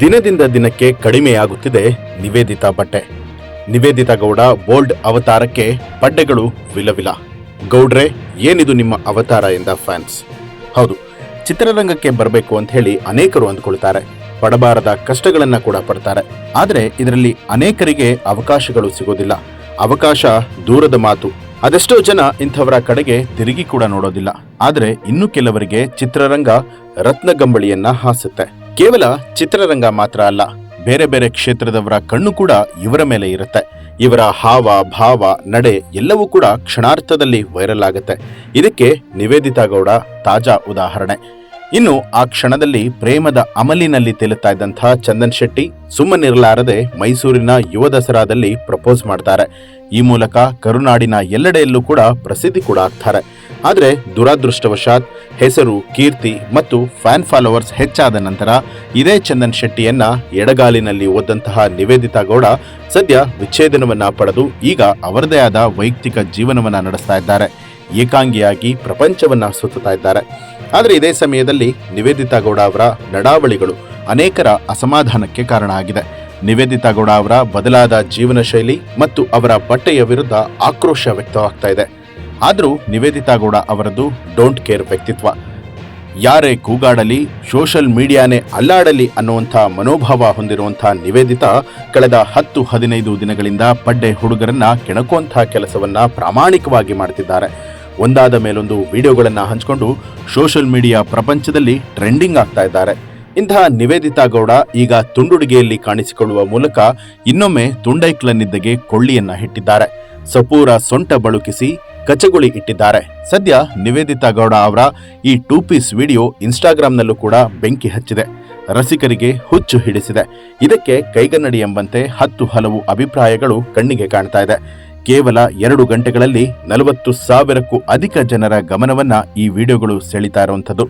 ದಿನದಿಂದ ದಿನಕ್ಕೆ ಕಡಿಮೆಯಾಗುತ್ತಿದೆ ನಿವೇದಿತಾ ಬಟ್ಟೆ. ನಿವೇದಿತಾ ಗೌಡ ಬೋಲ್ಡ್ ಅವತಾರಕ್ಕೆ ಬಡ್ಡೆಗಳು ವಿಲವಿಲ. ಗೌಡ್ರೆ, ಏನಿದು ನಿಮ್ಮ ಅವತಾರ ಎಂದ ಫ್ಯಾನ್ಸ್? ಹೌದು, ಚಿತ್ರರಂಗಕ್ಕೆ ಬರಬೇಕು ಅಂತ ಹೇಳಿ ಅನೇಕರು ಅಂದುಕೊಳ್ತಾರೆ. ಪಡಬಾರದ ಕಷ್ಟಗಳನ್ನ ಕೂಡ ಪಡ್ತಾರೆ. ಆದರೆ ಇದರಲ್ಲಿ ಅನೇಕರಿಗೆ ಅವಕಾಶಗಳು ಸಿಗೋದಿಲ್ಲ. ಅವಕಾಶ ದೂರದ ಮಾತು. ಅದೆಷ್ಟೋ ಜನ ಇಂಥವರ ಕಡೆಗೆ ತಿರುಗಿ ಕೂಡ ನೋಡೋದಿಲ್ಲ. ಆದರೆ ಇನ್ನು ಕೆಲವರಿಗೆ ಚಿತ್ರರಂಗ ರತ್ನಗಂಬಳಿಯನ್ನ ಹಾಸುತ್ತೆ. ಕೇವಲ ಚಿತ್ರರಂಗ ಮಾತ್ರ ಅಲ್ಲ, ಬೇರೆ ಬೇರೆ ಕ್ಷೇತ್ರದವರ ಕಣ್ಣು ಕೂಡ ಇವರ ಮೇಲೆ ಇರುತ್ತೆ. ಇವರ ಹಾವ, ಭಾವ, ನಡೆ ಎಲ್ಲವೂ ಕೂಡ ಕ್ಷಣಾರ್ಥದಲ್ಲಿ ವೈರಲ್ ಆಗುತ್ತೆ. ಇದಕ್ಕೆ ನಿವೇದಿತಾ ಗೌಡ ತಾಜಾ ಉದಾಹರಣೆ. ಇನ್ನು ಆ ಕ್ಷಣದಲ್ಲಿ ಪ್ರೇಮದ ಅಮಲಿನಲ್ಲಿ ತೇಲುತ್ತಾ ಇದ್ದಂಥ ಚಂದನ್ ಶೆಟ್ಟಿ ಸುಮ್ಮನಿರಲಾರದೆ ಮೈಸೂರಿನ ಯುವ ದಸರಾದಲ್ಲಿ ಪ್ರಪೋಸ್ ಮಾಡ್ತಾರೆ. ಈ ಮೂಲಕ ಕರುನಾಡಿನ ಎಲ್ಲೆಡೆಯಲ್ಲೂ ಕೂಡ ಪ್ರಸಿದ್ಧಿ ಕೂಡ ಆಗ್ತಾರೆ. ಆದರೆ ದುರದೃಷ್ಟವಶಾತ್ ಹೆಸರು, ಕೀರ್ತಿ ಮತ್ತು ಫ್ಯಾನ್ ಫಾಲೋವರ್ಸ್ ಹೆಚ್ಚಾದ ನಂತರ ಇದೇ ಚಂದನ್ ಶೆಟ್ಟಿಯನ್ನ ಎಡಗಾಲಿನಲ್ಲಿ ಓದಂತಹ ನಿವೇದಿತಾ ಗೌಡ ಸದ್ಯ ವಿಚ್ಛೇದನವನ್ನ ಪಡೆದು ಈಗ ಅವರದೇ ಆದ ವೈಯಕ್ತಿಕ ಜೀವನವನ್ನ ನಡೆಸ್ತಾ ಇದ್ದಾರೆ. ಏಕಾಂಗಿಯಾಗಿ ಪ್ರಪಂಚವನ್ನ ಸುತ್ತುತ್ತಾ ಇದ್ದಾರೆ. ಆದರೆ ಇದೇ ಸಮಯದಲ್ಲಿ ನಿವೇದಿತಾ ಗೌಡ ಅವರ ನಡಾವಳಿಗಳು ಅನೇಕರ ಅಸಮಾಧಾನಕ್ಕೆ ಕಾರಣ ಆಗಿದೆ. ನಿವೇದಿತಾ ಗೌಡ ಅವರ ಬದಲಾದ ಜೀವನ ಶೈಲಿ ಮತ್ತು ಅವರ ಬಟ್ಟೆಯ ವಿರುದ್ಧ ಆಕ್ರೋಶ ವ್ಯಕ್ತವಾಗ್ತಾ ಇದೆ. ಆದರೂ ನಿವೇದಿತಾ ಗೌಡ ಅವರದ್ದು ಡೋಂಟ್ ಕೇರ್ ವ್ಯಕ್ತಿತ್ವ. ಯಾರೇ ಕೂಗಾಡಲಿ ಸೋಷಲ್ ಮೀಡಿಯಾನೇ ಅಲ್ಲಾಡಲಿ ಅನ್ನುವಂಥ ಮನೋಭಾವ ಹೊಂದಿರುವಂಥ ನಿವೇದಿತಾ ಕಳೆದ ಹತ್ತು, ಹದಿನೈದು ದಿನಗಳಿಂದ ಪಡ್ಡೆ ಹುಡುಗರನ್ನ ಕೆಣಕುವಂಥ ಕೆಲಸವನ್ನ ಪ್ರಾಮಾಣಿಕವಾಗಿ ಮಾಡ್ತಿದ್ದಾರೆ. ಒಂದಾದ ಮೇಲೊಂದು ವಿಡಿಯೋಗಳನ್ನು ಹಂಚಿಕೊಂಡು ಸೋಷಲ್ ಮೀಡಿಯಾ ಪ್ರಪಂಚದಲ್ಲಿ ಟ್ರೆಂಡಿಂಗ್ ಆಗ್ತಾ ಇದ್ದಾರೆ. ಇಂತಹ ನಿವೇದಿತಾ ಗೌಡ ಈಗ ತುಂಡುಡುಗೆಯಲ್ಲಿ ಕಾಣಿಸಿಕೊಳ್ಳುವ ಮೂಲಕ ಇನ್ನೊಮ್ಮೆ ತುಂಡೈಕ್ಲನ್ನಿದ್ದಗೆ ಕೊಳ್ಳಿಯನ್ನ ಇಟ್ಟಿದ್ದಾರೆ ಸಪೂರ ಸೊಂಟ ಬಳುಕಿಸಿ ಕಚಗುಳಿ ಇಟ್ಟಿದ್ದಾರೆ. ಸದ್ಯ ನಿವೇದಿತಾ ಗೌಡ ಅವರ ಈ ಟೂ ಪೀಸ್ ವಿಡಿಯೋ ಇನ್ಸ್ಟಾಗ್ರಾಂನಲ್ಲೂ ಕೂಡ ಬೆಂಕಿ ಹಚ್ಚಿದೆ. ರಸಿಕರಿಗೆ ಹುಚ್ಚು ಹಿಡಿಸಿದೆ. ಇದಕ್ಕೆ ಕೈಗನ್ನಡಿ ಎಂಬಂತೆ ಹತ್ತು ಹಲವು ಅಭಿಪ್ರಾಯಗಳು ಕಣ್ಣಿಗೆ ಕಾಣ್ತಾ ಇದೆ. ಕೇವಲ ಎರಡು ಗಂಟೆಗಳಲ್ಲಿ ನಲವತ್ತು ಸಾವಿರಕ್ಕೂ ಅಧಿಕ ಜನರ ಗಮನವನ್ನ ಈ ವಿಡಿಯೋಗಳು ಸೆಳೀತಾ ಇರುವಂಥದ್ದು.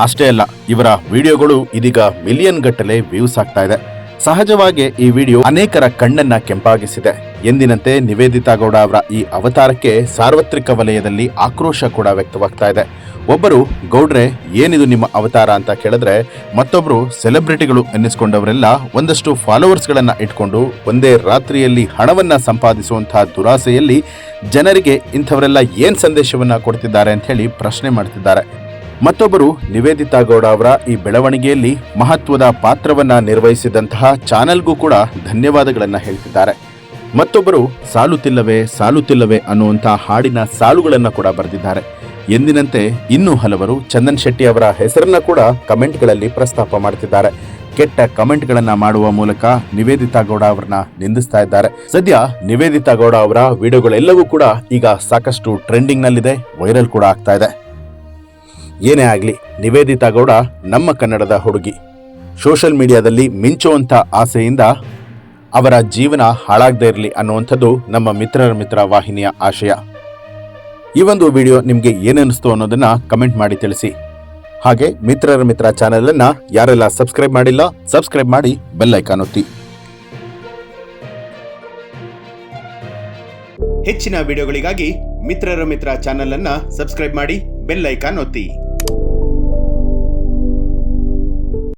ಅಷ್ಟೇ ಅಲ್ಲ, ಇವರ ವಿಡಿಯೋಗಳು ಇದೀಗ ಮಿಲಿಯನ್ ಗಟ್ಟಲೆ ವ್ಯೂಸ್ ಆಗ್ತಾ ಇದೆ. ಸಹಜವಾಗಿ ಈ ವಿಡಿಯೋ ಅನೇಕರ ಕಣ್ಣನ್ನ ಕೆಂಪಾಗಿಸಿದೆ. ಎಂದಿನಂತೆ ನಿವೇದಿತಾ ಗೌಡ ಅವರ ಈ ಅವತಾರಕ್ಕೆ ಸಾರ್ವತ್ರಿಕ ವಲಯದಲ್ಲಿ ಆಕ್ರೋಶ ಕೂಡ ವ್ಯಕ್ತವಾಗ್ತಾ ಇದೆ. ಒಬ್ಬರು, ಗೌಡ್ರೆ, ಏನಿದು ನಿಮ್ಮ ಅವತಾರ? ಅಂತ ಕೇಳಿದ್ರೆ, ಮತ್ತೊಬ್ರು ಸೆಲೆಬ್ರಿಟಿಗಳು ಎನ್ನಿಸಿಕೊಂಡವರೆಲ್ಲ ಒಂದಷ್ಟು ಫಾಲೋವರ್ಸ್ಗಳನ್ನ ಇಟ್ಕೊಂಡು ಒಂದೇ ರಾತ್ರಿಯಲ್ಲಿ ಹಣವನ್ನ ಸಂಪಾದಿಸುವಂತಹ ದುರಾಸೆಯಲ್ಲಿ ಜನರಿಗೆ ಇಂಥವರೆಲ್ಲ ಏನ್ ಸಂದೇಶವನ್ನ ಕೊಡ್ತಿದ್ದಾರೆ ಅಂತ ಹೇಳಿ ಪ್ರಶ್ನೆ ಮಾಡ್ತಿದ್ದಾರೆ. ಮತ್ತೊಬ್ಬರು, ನಿವೇದಿತಾ ಗೌಡ ಅವರ ಈ ಬೆಳವಣಿಗೆಯಲ್ಲಿ ಮಹತ್ವದ ಪಾತ್ರವನ್ನ ನಿರ್ವಹಿಸಿದಂತಹ ಚಾನೆಲ್ಗೂ ಕೂಡ ಧನ್ಯವಾದಗಳನ್ನು ಹೇಳ್ತಿದ್ದಾರೆ. ಮತ್ತೊಬ್ಬರು ಸಾಲುತ್ತಿಲ್ಲವೇ ಸಾಲುತ್ತಿಲ್ಲವೇ ಅನ್ನುವಂಥ ಹಾಡಿನ ಸಾಲುಗಳನ್ನು ಕೂಡ ಬರೆದಿದ್ದಾರೆ. ಎಂದಿನಂತೆ ಇನ್ನೂ ಹಲವರು ಚಂದನ್ ಶೆಟ್ಟಿ ಅವರ ಹೆಸರನ್ನ ಕೂಡ ಕಮೆಂಟ್ಗಳಲ್ಲಿ ಪ್ರಸ್ತಾಪ ಮಾಡ್ತಿದ್ದಾರೆ. ಕೆಟ್ಟ ಕಮೆಂಟ್ಗಳನ್ನ ಮಾಡುವ ಮೂಲಕ ನಿವೇದಿತಾ ಗೌಡ ಅವರನ್ನ ನಿಂದಿಸ್ತಾ ಇದ್ದಾರೆ. ಸದ್ಯ ನಿವೇದಿತಾ ಗೌಡ ಅವರ ವಿಡಿಯೋಗಳೆಲ್ಲವೂ ಕೂಡ ಈಗ ಸಾಕಷ್ಟು ಟ್ರೆಂಡಿಂಗ್ ನಲ್ಲಿದೆ ವೈರಲ್ ಕೂಡ ಆಗ್ತಾ ಇದೆ. ಏನೇ ಆಗಲಿ, ನಿವೇದಿತಾ ಗೌಡ ನಮ್ಮ ಕನ್ನಡದ ಹುಡುಗಿ. ಸೋಷಿಯಲ್ ಮೀಡಿಯಾದಲ್ಲಿ ಮಿಂಚುವಂಥ ಆಸೆಯಿಂದ ಅವರ ಜೀವನ ಹಾಳಾಗದೇ ಇರಲಿ ಅನ್ನುವಂಥದ್ದು ನಮ್ಮ ಮಿತ್ರರ ಮಿತ್ರ ವಾಹಿನಿಯ ಆಶಯ. ಈ ಒಂದು ವಿಡಿಯೋ ನಿಮಗೆ ಏನನ್ನಿಸ್ತು ಅನ್ನೋದನ್ನ ಕಮೆಂಟ್ ಮಾಡಿ ತಿಳಿಸಿ. ಹಾಗೆ ಮಿತ್ರರ ಮಿತ್ರ ಚಾನೆಲ್ ಅನ್ನ ಯಾರೆಲ್ಲ ಸಬ್ಸ್ಕ್ರೈಬ್ ಮಾಡಿಲ್ಲ, ಸಬ್ಸ್ಕ್ರೈಬ್ ಮಾಡಿ ಬೆಲ್ ಐಕಾನ್ ಒತ್ತಿ. ಹೆಚ್ಚಿನ ವಿಡಿಯೋಗಳಿಗಾಗಿ ಮಿತ್ರರ ಮಿತ್ರ ಚಾನೆಲ್ ಅನ್ನ ಸಬ್ಸ್ಕ್ರೈಬ್ ಮಾಡಿ ಬೆಲ್ ಐಕಾನ್ ಒತ್ತಿ.